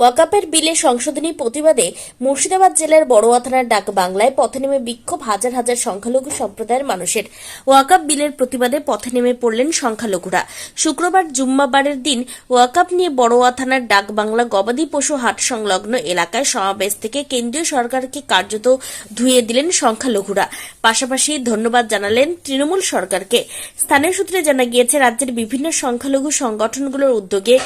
ওয়াকাপের বিলে সংশোধনী প্রতিবাদে মুর্শিদাবাদ জেলার বড়োয়া থানার ডাক বাংলায় পথে নেমে বিক্ষোভ হাজার হাজার সংখ্যালঘু সম্প্রদায়ের মানুষের। ওয়াকাপ বিলের প্রতিবাদে পথে নেমে পড়লেন সংখ্যালঘুরা। শুক্রবার জুম্মাবারের দিন ওয়াকাপ নিয়ে বড়োয়া থানার ডাক বাংলা গবাদি পশু হাট সংলগ্ন এলাকায় সমাবেশ থেকে কেন্দ্রীয় সরকারকে কার্যত ধুয়ে দিলেন সংখ্যালঘুরা। পাশাপাশি ধন্যবাদ জানালেন তৃণমূল সরকারকে। স্থানীয় সূত্রে জানা গিয়েছে, রাজ্যের বিভিন্ন সংখ্যালঘু সংগঠনগুলোর উদ্যোগে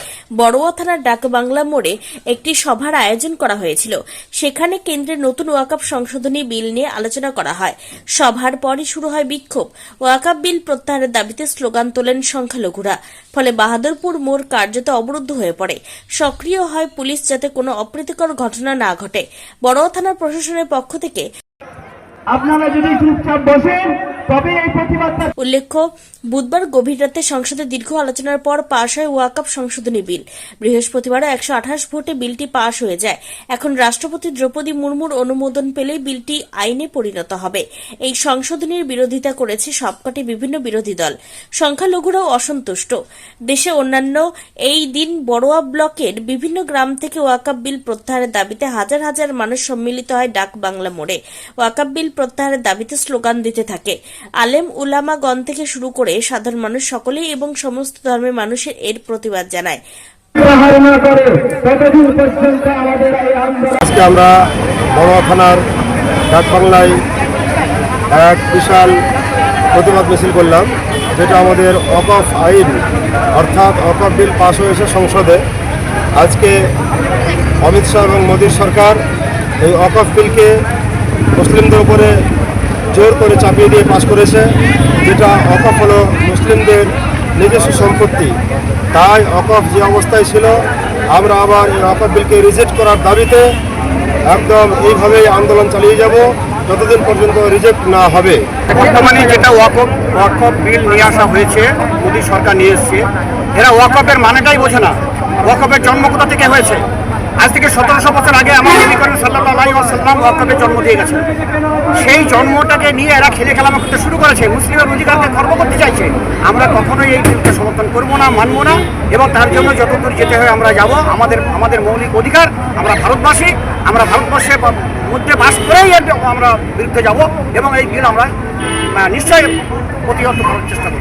বড়োয়া থানার ডাক বাংলা মোড়ে একটি সভার আয়োজন করা হয়েছিল। সেখানে কেন্দ্রের নতুন ওয়াকাপ সংশোধনী বিল নিয়ে আলোচনা করা হয়। সভার পরই শুরু হয় বিক্ষোভ। ওয়াকাপ বিল প্রত্যাহারের দাবিতে স্লোগান তোলেন সংখ্যালঘুরা। ফলে বাহাদুরপুর মোড় কার্যত অবরুদ্ধ হয়ে পড়ে। সক্রিয় হয় পুলিশ যাতে কোনো অপ্রীতিকর ঘটনা না ঘটে। বড় থানার প্রশাসনের পক্ষ থেকে আপনারা যদি চুপচাপ বসেন তবে এই প্রতিবাদটা উল্লেখ্য, বুধবার গভীর রাতে সংসদে দীর্ঘ আলোচনার পর পাশ হয় ওয়াকাপ সংশোধনী বিল। বৃহস্পতিবার একশো আঠাশ ভোটে বিলটি পাশ হয়ে যায়। এখন রাষ্ট্রপতি দ্রৌপদী মুর্মুর অনুমোদন পেলেই বিলটি আইনে পরিণত হবে। এই সংশোধনীর বিরোধিতা করেছে সবকটি বিভিন্ন বিরোধী দল। সংখ্যালঘুরাও অসন্তুষ্ট। দেশে অন্যান্য এই দিন বড়োয়া ব্লকের বিভিন্ন গ্রাম থেকে ওয়াকাপ বিল প্রত্যাহারের দাবিতে হাজার হাজার মানুষ সম্মিলিত হয় ডাক বাংলা মোড়ে। ওয়াকাপ বিল প্রত্যাহারের দাবিতে স্লোগান দিতে থাকে। আলেম উলামাগণ থেকে শুরু করে সাধারণ মানুষ সকলেই এবং সমস্ত ধর্মের মানুষের এর প্রতিবাদ জানায়। আজকে আমরা বড়োয়া থানার ডাকবাংলায় এক বিশাল প্রতিবাদ মিছিল করলাম, যেটা আমাদের অকফ আইন, অর্থাৎ অকফ বিল পাশ হয়েছে সংসদে। আজকে অমিত শাহ এবং মোদীর সরকার এই অকফ বিলকে মুসলিমদের উপরে জোর করে চাপিয়ে দিয়ে পাশ করেছে, যেটা অকফ হলো মুসলিমদের নিজস্ব সম্পত্তি। তাই অকফ যে অবস্থায় ছিল, আমরা আবার এই অকফ বিলকে রিজেক্ট করার দাবিতে একদম এইভাবেই আন্দোলন চালিয়ে যাব, যতদিন পর্যন্ত রিজেক্ট না হবে। বর্তমানে যেটা ওয়াকফ ওয়াকফ বিল নিয়ে আসা হয়েছে, মোদী সরকার নিয়ে এসছে, এরা ওয়াকফের মানেটাই বোঝে না। ওয়াকফের জন্ম কোথা থেকে হয়েছে? আজ থেকে সতেরোশো বছর আগে আমার নবী করিম সাল্লাহ সাল্লাম ওয়াকফের জন্ম দিয়ে গেছে সেই জন্মটাকে নিয়ে এরা খেলে খেলামা করতে শুরু করেছে, মুসলিমের অধিকারকে খর্ব করতে চাইছে। আমরা কখনোই এই বিলকে সমর্থন করব না, মানবো না এবং তার জন্য যতদূর যেতে হয় আমরা যাব। আমাদের আমাদের মৌলিক অধিকার, আমরা ভারতবাসী, আমরা ভারতবর্ষের মধ্যে বাস করেই আমরা বিরুদ্ধে যাব এবং এই বিল আমরা নিশ্চয়ই প্রতিহত করার চেষ্টা করব।